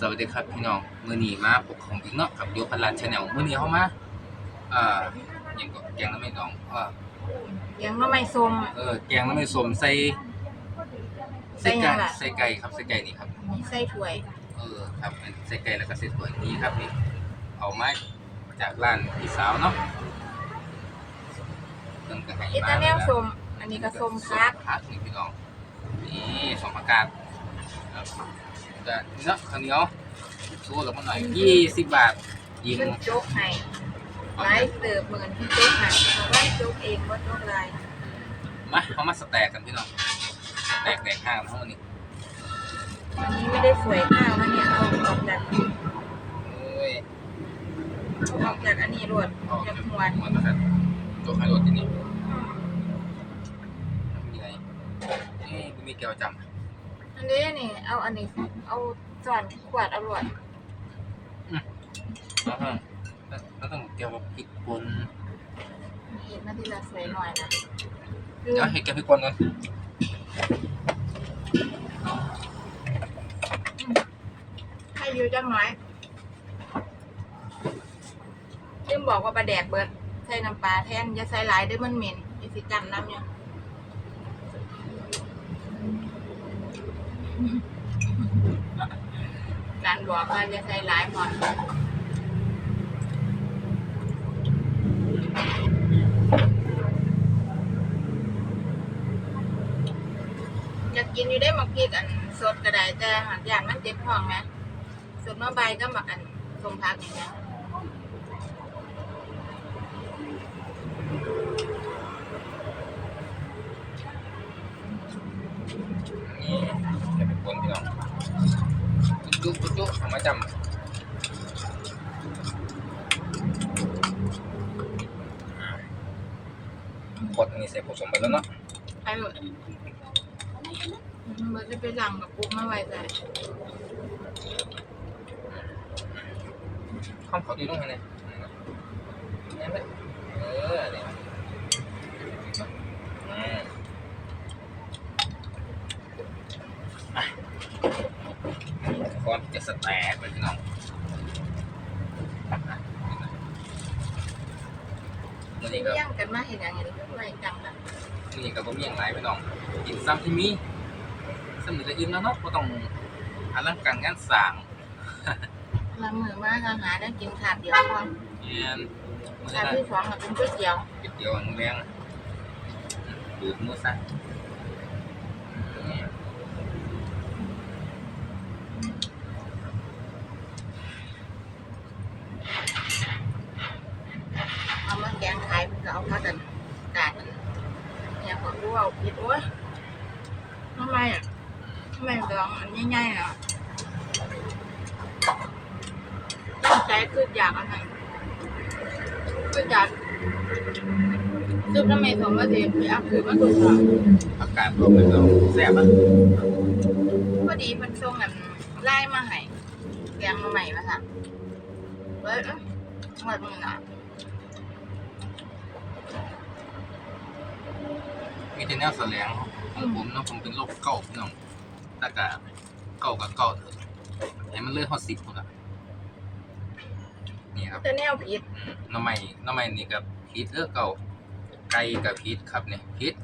สวัสดีครับพี่น้องมื้อนี้มาพบของอีกเนาะกับโยพันลัดชาแนลมื้อนี้เฮามาอ่าหยังก็แกงน้ำไม่ดองอ่ายังน้ำไม่ส้มเออแกงน้ำไม่สมใส่ใส่หยังล่ะใส่ไก่ครับใส่ไก่นี่ครับมีไส้ถ้วยเออครับเป็นใส่ไก่แล้วก็ใส่ถั่วนี่ครับนี่เอามาจากร้านพี่สาวเนาะเพิ่นก็ให้อิมาตาแนลแล้วส้มอันนี้ก็ส้มพักพักนี่พี่น้องนี่สมผักกาดครับ ก็เนาะข้าวเหนียวสู้ลงมาหน่อย20บาทยิงเพิ่นโจ๊กให้ไลฟ์เติบเหมือนที่โจ๊กให้เพราะว่าโจ๊กเองว่าโจ๊กลายมาเขามาสแต็กกันพี่น้องสแต็กแดกห้างเท่านี้อันนี้ไม่ได้สวยข้าวนะเนี่ยเอาออกจากเอ้ยเอาออกจากอันนี้รวดเอาจากจะหัหววานมันนะครับตัวไข่รถที่นี่มีอะไรเอ้ยมีแก้วจำ อันนี้นี่ เอาอันนี้ เอาส่วนขวดเอารวดแล้วก็แล้วต้องแก้วกับพริกป่นเห็นมาทีละสวยหน่อยนะเดี๋ยวให้แก้วพริกป่นก่อนให้อยู่จังน้อยลืมบอกว่าปลาแดกเบิดใส่น้ำปลาแทนอย่าใส่หลายเด้อมันเหม็นอีสิกันน้ำเนี่ย การ บอกว่าจะใส่หลายหมอนจะกินอยู่ได้หมักพริกอันสดกระไดแต่หากอย่างมันเจ็บท้องไหมสดมาใบก็หมักอันสมพักอย่างเงี้ย จุ๊บเอามาจำกดอันนี้ใส่ผสมไปแล้วเนาะไปหมดมันจะไปหลังกับปุ๊กมาไว้ใจข้ามเขาดีลงไงเนี่ยเนี่ยเลยเออเนี่ยอืมอะก่อนที่จะ สแต็กไปพี่น้องมื่อนี้ก็เลี้ยงกันมาเห็นอย่างนี้ก็ไม่จังนะมื่อนี้ก็บ่มีอย่างไรพี่น้องกินซ้ำที่มีซ้ำนี่ก็อิ่มแล้วเนาะบ่ต้องอลังการงานสร้างละมือมากหาได้กินขาดเดียวพอเนียนมื้อขาดละที่สองก็เป็นก๋วยเตี๋ยวก๋วยเตี๋ยวอันแรงอะดูดมือซะนี่ เอามาแกงขายมัน ก็เอาพักกันกาดมันเนี่ยผมรู้ว่าผิดโอ้ยทำไมอะทำไมดองอันง่ายๆอะตั้งใจคืออยากอันไหนคืออยากซุปน้ำเมย์สมมาสิไปเอาคือมาถูกต้องอากาศก็เป็นแบบแซ่บอะพอดีเพิ่นส่งอันไล่มาให้แกงมาใหม่มาค่ะเฮ้ยเอ้ยหมดมือน่ะ มีแต่แนวแสลงของผมเนาะผมเป็นโรคเก่าพี่น้องแตากะเก่ากับเก่าเถอะให้มันเลื่อนฮอดสิบคนละนี่ครับแต่แนวผิดอืมหน้ำใหม่น้ำใหม่นี่กับพีชเออเก่าไก่กับพีชครับเนี่ยพีช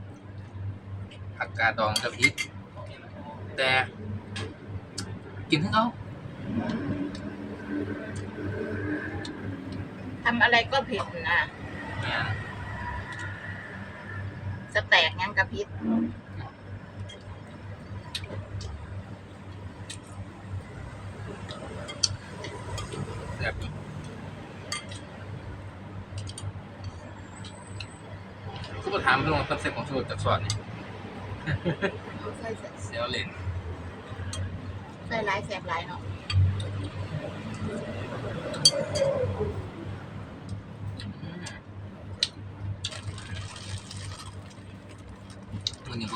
ผักกาดองกับพีชแต่ กินทั้งเอาทำอะไรก็ผิดนะ เนี่ย สแต็กยังกับผิดแซ่บอยู่ผู้ประถามเรื่องคอนเซ็ปต์ของสูตรจากสอนนี่เอาใส่ใส่เซลเลนใส่หลายแสบหลายเนาะ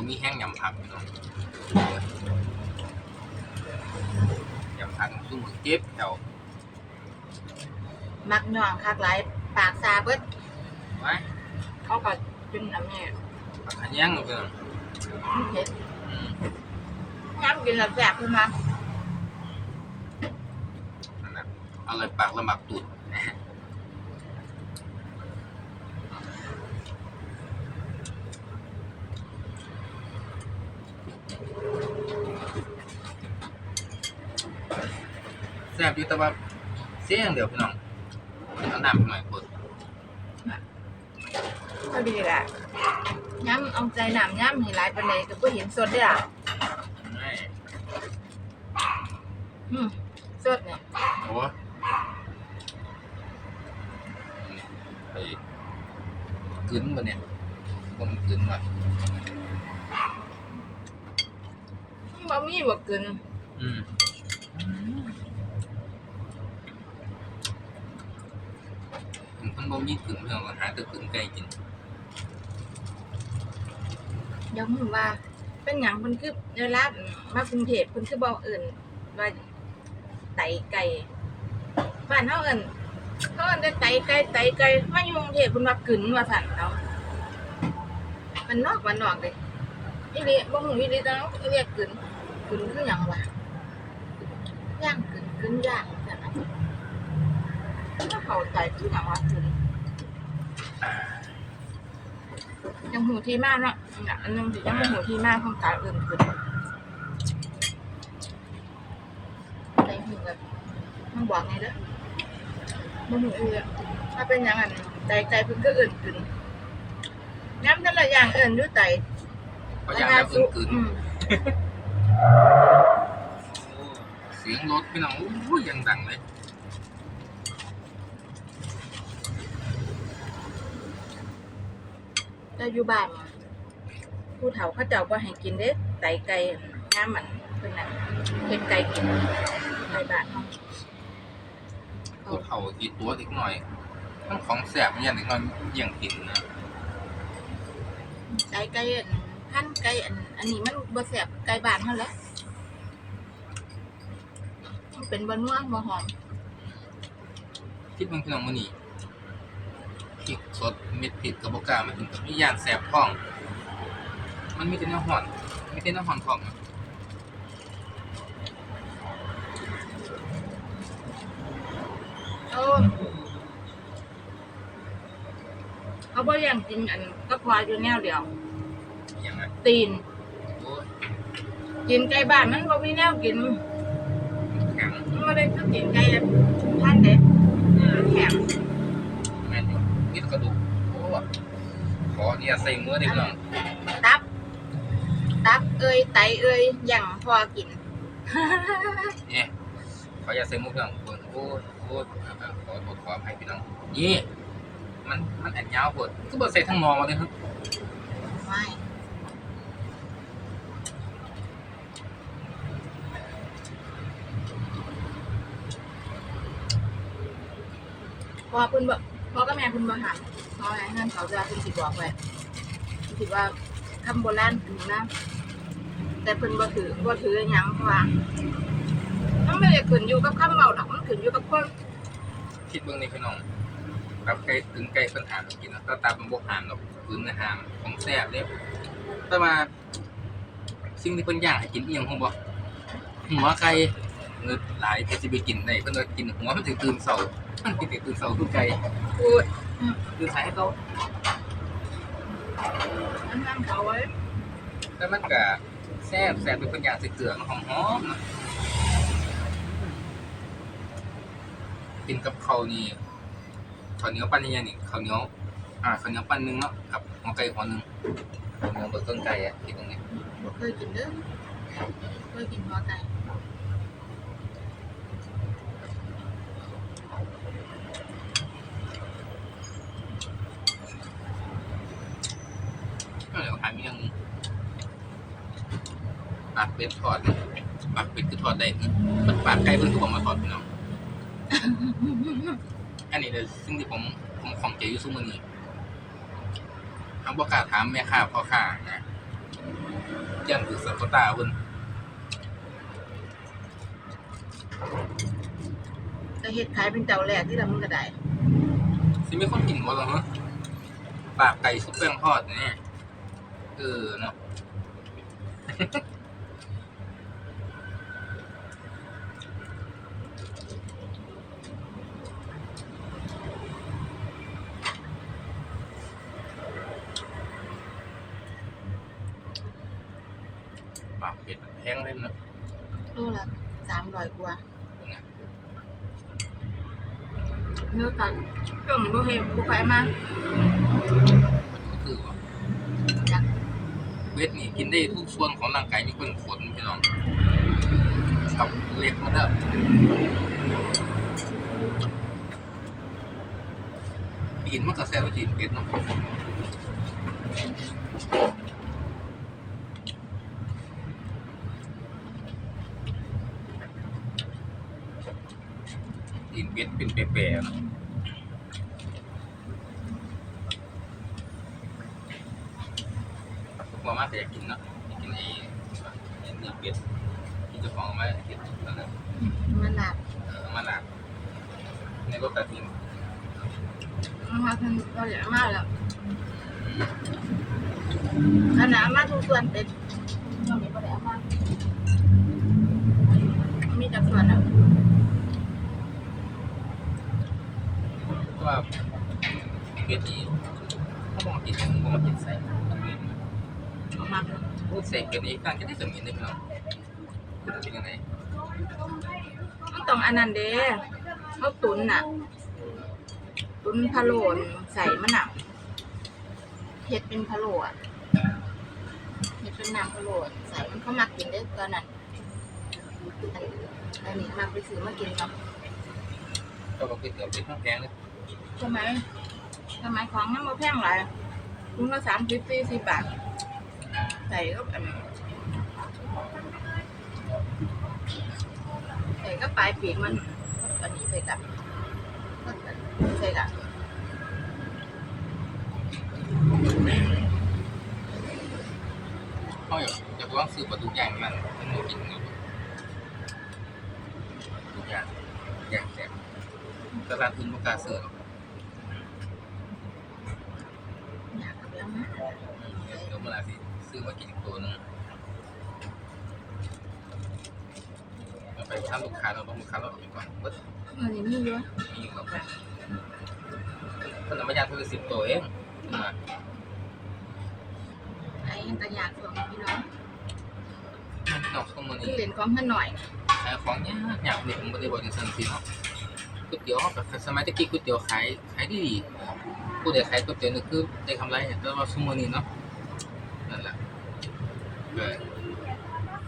มันนี้ก็มีแห้งยำผักพี่น้องยำผักซุ้มมือเก็บแถวมักย่องคักหลายปากซาเบิดไว้เขาก็จนอันนี้ผักขะแยงเพื่อนเผ็ดอืมน้ำกินแล้วแสบขึ้นมาร่อยปากละหมักตูดแซ่บอยู่แต่ว่าเสียงเดียวพี่น้องเอาน้ำไปหน่อยคนก็ดีแหละย้ำเอาใจหนามย้ำให้หลายปันเลยก็บ่เห็นสดได้อล่ะไม่อืมสดเนี่ยโอ้ไปกึ้นมาเนี่ยผมกึ้นมาบะมีบ่เกินอืมผมคน บ่มีกึ้นเพื่อนก็หาแต่กึ้นไก่กินเดี๋ยวมึงว่า เป็นหยังเพิ่นคือเวลามากรุงเทพเพิ่นคือบ่เอิ้นว่าไตไก่บ้านเฮาเอิ้นเขาเอิ้นแต่ไตไก่ไตไก่มาอยู่กรุงเทพเพิ่นว่ากึ่นว่าซั่นเอามันนอกมันนอกเลยอีหลีบ่ฮู้อีหลีแต่เราเรียกกึนกึนคือหยังวะย่างกึนกึนย่าง เข้าใจคือหยังว่ากินยังหูที่มากเนาะอะอันนึงสิยังบ่หูที่มากของการอื่นขึ้นใจหูแบบมันบอกไงเด้อบ่หูอีกอะถ้าเป็นหยังอันใจใจเพิ่นก็อื่นขึ้นย้ำแต่ละอย่างเอื่นด้วยใจเพราะอย่างแล้วกึ้นกึ้นอืมเสียงรถพี่น้องอู้ยยังดังเลย แต่อยู่บ้านผู้เฒ่าเขาเจ้าบ่ให้กินเด้ไตไก่น้ำมันเพิ่นน่ะเฮ็ดไก่กินไก่บ้านเฮาพูดเท่ากี่ตัวเล็กหน่อยมันของแสบมันอย่างเล็กน้อยเยี่ยงกินนะไก่ไก่อันพันไก่อันอันนี้มันบ่แซ่บไก่บ้านเฮาแหละมันเป็นบ่นัวบ่หอมคิดมึงพี่น้องมื้อนี้ พริกสดเม็ดพริกกับบ่กล้ามาถึงกับมีย่านแสบท้อง มันมีแต่น้ำห่อนมีแต่น้ำห่อนท้องนะเอาเขาบ่ยังกินอันก็พออยู่แนวเดียว อย่างนั้นตีน โอ้ยกินไก่บ้านมันบ่มีแนวกิน แข็งมันบ่ได้คือกินไก่พันเด้อืมมันแข็ง แม่นอยู่มีแต่กระดูกโอ้ขอ เนี่ยใส่มือดิพี่น้องตับ ตับเอ้ยไตเอ้ยอย่างพอกินเนี่ยขออย่าใส่มุกพี่น้องโอ้ยโอ้ยโอ้ยอ่าขอโทษขออภัยพี่น้องนี่มันมันอันยาวโพดก็บ่ใส่ทั้งนอมาเลยครับไม่พอคุณบอกพ่อกับแม่คุณบอหันเพราะอะไรนั่นเขาจะคุณสิบอกไว้ คุณสิว่าคำโบราณถึงนะแต่เพิ่นบ่ถือบ่ถือหยังเพราะว่ามันไม่ได้ขึ้นอยู่กับคำเมาดอกมันขึ้นอยู่กับคนคิดเบิ่งนี่พี่น้องครับไก่ถึงไก่เพิ่นหามกินนะแต่ตามันบ่หามหรอกพื้นน่ะหามของแซ่บเด้แต่ว่าสิ่งที่เพิ่นย่างให้กินอีหยังผมบ่หัวไก่เงึดหลายเพิ่นสิไปกินได้เพิ่นก็กินหัวมันถึงตื่นเช้ามันสิตื่นเช้าคือไก่พูดตื่นสายให้เขา อันนั้นเขาไว้แต่มันก็แซ่บแซ่บเป็นคนอยางใส่เกลือหอมๆนะกินกับข้าวนี่ข้าวเหนียวปั้นยังไงนี่ข้าวเหนียวอ่าข้าวเหนียวปั้นนึงเนาะกับหัวไก่หัวหนึงข้าวเหนียวเบิกต้นไก่อะกินตรงนี้เคยกินเด้อเคยกินหัวไก่เดี๋ยวหาเมี่ยงปาก เป็ดทอดนะปากเป็ดคือทอดได้นะมันปากไก่เพิ่นคือบอกมาทอดพี่น้อง อันนี้เลยซึ่งที่ผมผมของใจอยู่ซุมื้อนี้ทางบ่กล้าถามแม่ค้าพ่อค้านะย่านถือสัตว์ตาเพิ่นแต่เฮ็ดขายเป็นเจ้าแรกที่ละมึงก็ได้สิมีคนกินบ่ล่ะฮะปากไก่ซุปแป้งทอดนี่เออเนาะ อ พงเลยนะ โลละสามร้อยกว่าเนื้อตันเครื่องบ่เห็นบ่ไฟมา ก็คือว่า จาก เวทนี่กินได้ทุกส่วนของร่างกายนี่เป็นขนพี่น้อง กับเล็กมันเด้อกินมันก็แซ่บกินเป็ดเนาะกินเป็ดเป็นแปรๆนะพวกมาม่าก็อยากกินเนาะอยากกินไอ้ไอ้เนื้อเป็ดที่เจ้าของเอามาเก็บนั่นแหละ มันหลับ เออเอามาลาบในรถตัดสิน นะคะเพิ่นก็เหลือมากแล้วอันนั้นมาทุกส่วนเป็ดเราไม่ได้เอามามีแต่ส่วนอะเพราะว่าเป็ดนี่เขาบอกกินเขาบอกกินใส่มันเป็นเอามาเลยพูดใส่เป็ดนี่การจะได้สมินได้ไหมเนาะคุณจะเป็นยังไงมันต้องอันนั้นเด้เขาตุนน่ะ ตุนพะโล้นใส่มันอะเฮ็ดเป็นพะโล้อะเฮ็ดเป็นน้ำพะโล้ใส่มันเขามักกินได้อตอนนั้นอันอันนี้มักไปซื้อมากินเนาะก็บอกก๋วยเตี๋ยวเป็ดข้างแพงเลยสมัยสมัยของยังมาแพงหลายถุงละสามสิบสี่สิบบาท ใส่ก็อันใส่ก็ปลายปีกมันอันนี้ใส่กับใส่กับ เขาอยากอยากลองซื้อปลาดุกย่างมันมันไม่กินเนาะปลาดุกย่างย่างแซ่บตลาดอื่นบ่กล้าซื้อหรอกอยากเอาไปเอามาเดี๋ยวเมื่อไหร่สิซื้อมากินอีกตัวหนึงเราไปทำลูกค้าเราต้องลูกค้าเราออกไปก่อนเบิดอันนี้มีเยอะมีอยู่ครับคนเอามายางเพิ่งสิบตัวเองมา ไอ้ตะยากส่วนพี่น้องนอกข้อมูลคือนี้เล่นของท่านหน่อยขายของเนี่ยอยากเนี่ยผมไม่ได้บอกอย่างสันสิเนาะก๋วยเตี๋ยวแบบสมัยตะกี้ก๋วยเตี๋ยวขายขายดีดีผู้ใดขายก๋วยเตี๋ยวนี่คือได้กำไรแต่ว่าซุมอนี้เนาะนั่นแหละเออ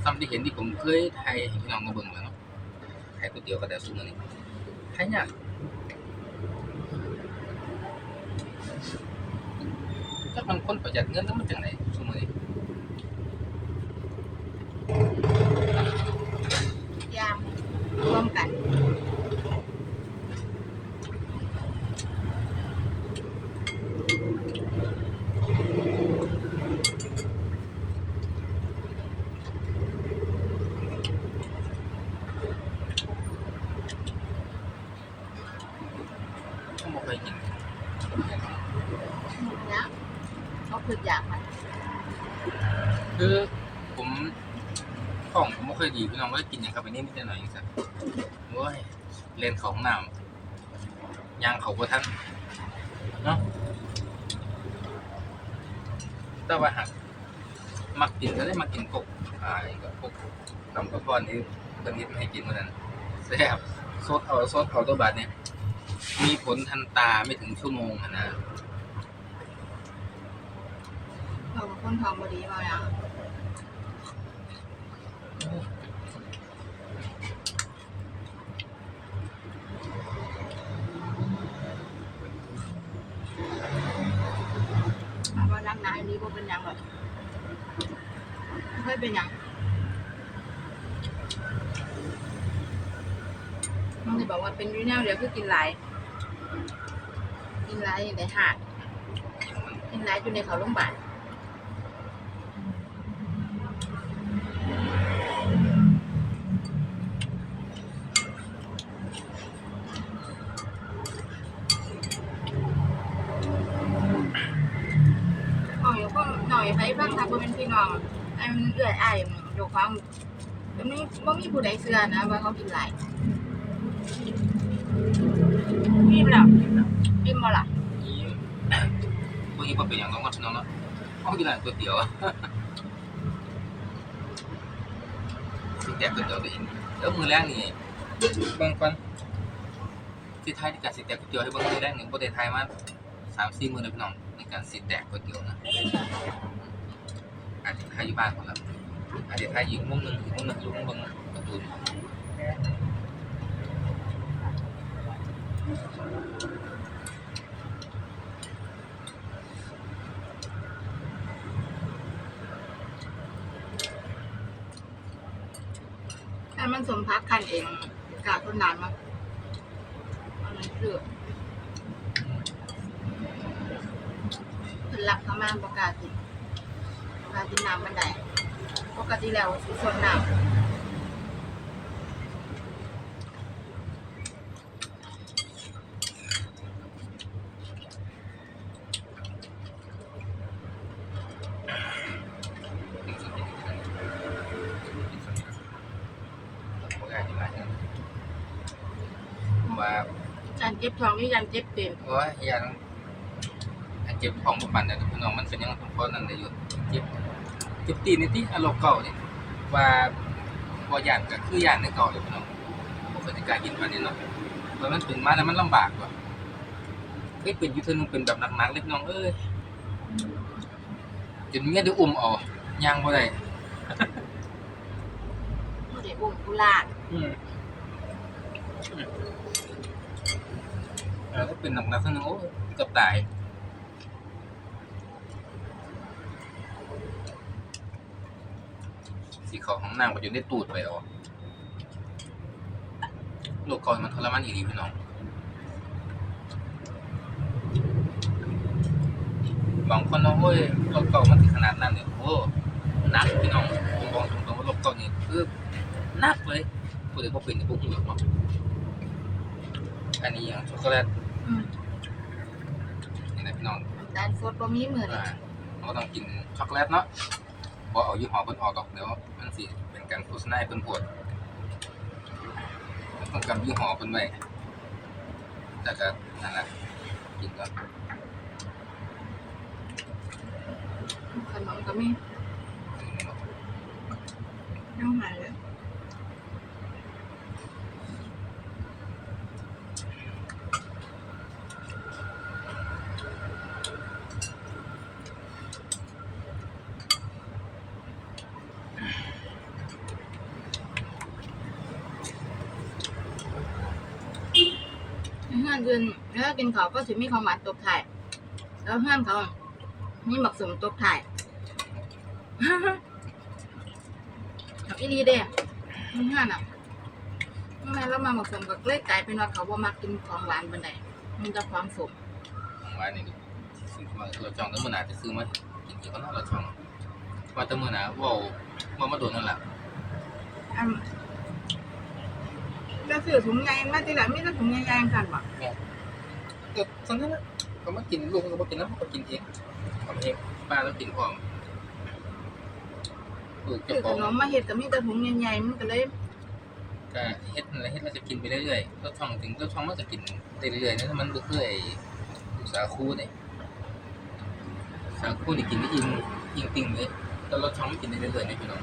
ซ้ำที่เห็นที่ผมเคยไทยให้พี่น้องมาเบิ่งแล้วเนาะขายก๋วยเตี๋ยวก็แต่ซุมอนี้ขายยาก ถ้ามันคนประหยัดเงินแล้วมันจังไหนซุมอนี้ยามรวมกันผมบ่เคยกินนะ เขาคืออยากมันคือผมของผมไม่เคยดีพี่น้องว่ากินอย่างกับไปนี่นิดหน่อยอย่างสักโอ้ยเล่นของหน้ำยางเขาบ่ทันเนาะแต่ว่าหักมักกินก็ได้มากินกบอ่าไอ้กับพวกตำกระพอนนี่เพิ่นนิดไม่ให้กินเหมือนกันแซ่บซดเอาซดเอาตัวบาดเนี่ยมีผลทันตาไม่ถึงชั่วโมงนะ เขาเป็น คนทองบดีมาอย่างว่ารักนายนี้ก็เป็นหยังหรอกไม่เคยเป็นหยังมันจะบอกว่าเป็นอยูแนวเดียวคือกินหลกินหลายในหาดกินหลอยู่ในเขาโรงพยาบาล ไปบ้างค่ะบ่เป็นพี่น้องไอ้มันเอื้อยอ้ายอยู่ความมันไม่บ่มีผู้ใดเชื่อนะว่าเขากินหลายกินแล้วกินบ่ล่ะอีพวกนี้พอเป็นอย่างน้องก็น้องเนาะเขากินร้านก๋วยเตี๋ยวอะสิแตกก๋วยเตี๋ยวตัวเองแล้วมื้อแรกนี่เบิ่งก่อนสิทายในการสิแตกก๋วยเตี๋ยวให้เบิ่งมื้อแรกนี่บ่ได้ทายมา3-4มื้อแล้วพี่น้อง ในการสิแตกก๋วยเตี๋ยวนะอาจจะทายอยู่บ้านพุ่นละอาจจะทายอีกมุมหนึ่งอีกมุมหนึ่งอยู่เบิ่งการ์ตูนให้มันสมพักคันเองกาต้นนานมั้งอันนั้นคือ เพิ่นรักเขามากประกล้าศติดประกล้าศติดน้ำมันได้ปกติแล้วสิสดน้ำว่ายันเจ็บท้องนี่ยันเจ็บเต็มโอ้ยยังอัน เจ็บของบ่ปั่นน่ะพี่น้องมันเป็นยังเพราะนั่นได้อยู่เจ็บเจ็บตีนนี่ติอารมณ์เก่านี่ว่าบ่ย่านก็คือย่านในเก่าเลยพี่น้องบ่เคยสิกล้ากินปานนี้เนาะเพราะมันเป็นมาแล้วมันลำบากว่ะเคยเป็นอยู่เทื่อนึงเป็นแบบหนักๆเลยพี่น้องเอ้ยจนเมียได้อุ้มเอาย่างบ่ได้ผู้ใดอุ้มผู้ลากอืมอืมแล้วก็เป็นหนักๆเท่านึงโอ้ยเกือบตาย สี เขาของนางก็อยู่ในตูดไปอ๋อโลกก่อนมันทรมานอีดีพี่น้องบางคนเนาะโอ้ยโลกเก่ามันถึงขนาดนั้นเนี่ยโอ้หนักพี่น้องผมบอกตรงๆว่าโลกเก่านี่คือหนักเลยผู้ใดบ่เป็นนี่บ่ฮู้หรอกเนาะอันนี้อย่างช็อกโกแลตอืมนี่นะพี่น้องด้านฟดบ่มีมือนี่ อ่าเราต้องกินช็อกโกแลตเนาะบ่เอายี่ห้อเพิ่นออกดอกเดี๋ยวมัน สิเป็นการโฆษณาให้เพิ่นปวดต้องกำยี่ห้อเพิ่นไว้แต่ก็นั่นแหละกินก่อนขนมก็มีน้ำหายเลย เฮือนยืนแล้วกินเขาวก็สิมีของหวานตบถ่ายแล้วเฮือนเขามีหมักสมตบถ่ายเอาอีนีเด้เฮือนอะทำไมเรามาหมักสมกับเลยกลายเป็นว่าเขาบ่มักกินของหวานบันไดมันจะความสมของหวานนี่ซื้อมาเราจองตั้งมื้อหน้าจะซื้อมากินอีกก็น่าเราจองว่าตั้งมื้อหน้าเว้าว่ามาโดนนั่นล่ะอัน จะซื้อถุงใหญ่มาทีหลังมีแต่ถุงใหญ่ๆกันบ่ก็ตอนนั้นน่ะเขามากินลูกเขาบ่กินนะเขาก็กินเองทำเองป้าแล้วกินพร้อมลูกซื้เจ้าอขของนมมาเฮ็ดก็มีแต่ถุงใหญ่ๆมันก็เลยก็เฮ็ดอะไรเฮ็ดมันจะกินไปเรื่อยๆรสช่องถึงรสช่องมันจะกินได้เรื่อยๆนะถ้ามันบ่คือไอ้สาคูนี่สาคูนี่กินได้อิ่มอิ่มติ่งเลยแต่รสช่องมันกินได้เรื่อยๆนะพี่น้อง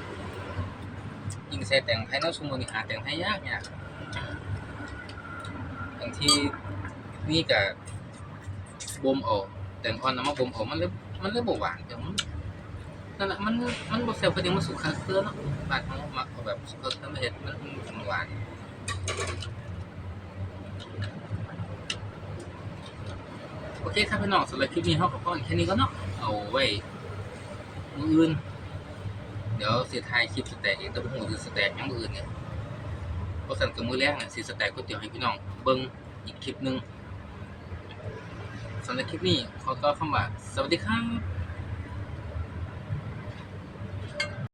ยิ่งใส่แต่งไทยเนาะซุมื้อนี้หาแต่งไทยยากยากบาง ที่นี่ก็บ่มเอาแต่งอ่อนนำมาบ่มเอามันเลยมันเลยบ่หวานแต่มันนั่นแหละมันมันบ่แซ่บก็ยังมันสุกคาเครือเนาะบานเฮามักเอาแบบสุกคาเครือมาเฮ็ดมันมันหวานโอเคครับพี่น้องสำหรับคลิปนี้เขาก็พอแค่นี้ก็เนาะเอาไว้มืออื่น เดี๋ยวเสิถ่ายคลิปสแต็กเองแต่ผมจะสแต็กอย่างมืออื่นเนี่ยเพราะสั่นกับมือแรกเนี่ยสิสแต็กก๋วยเตี๋ยวให้พี่น้องเบิ้ง อีกคลิปหนึงสำหรับคลิปนี้ขอต้อนคำว่าสวัสดีครับ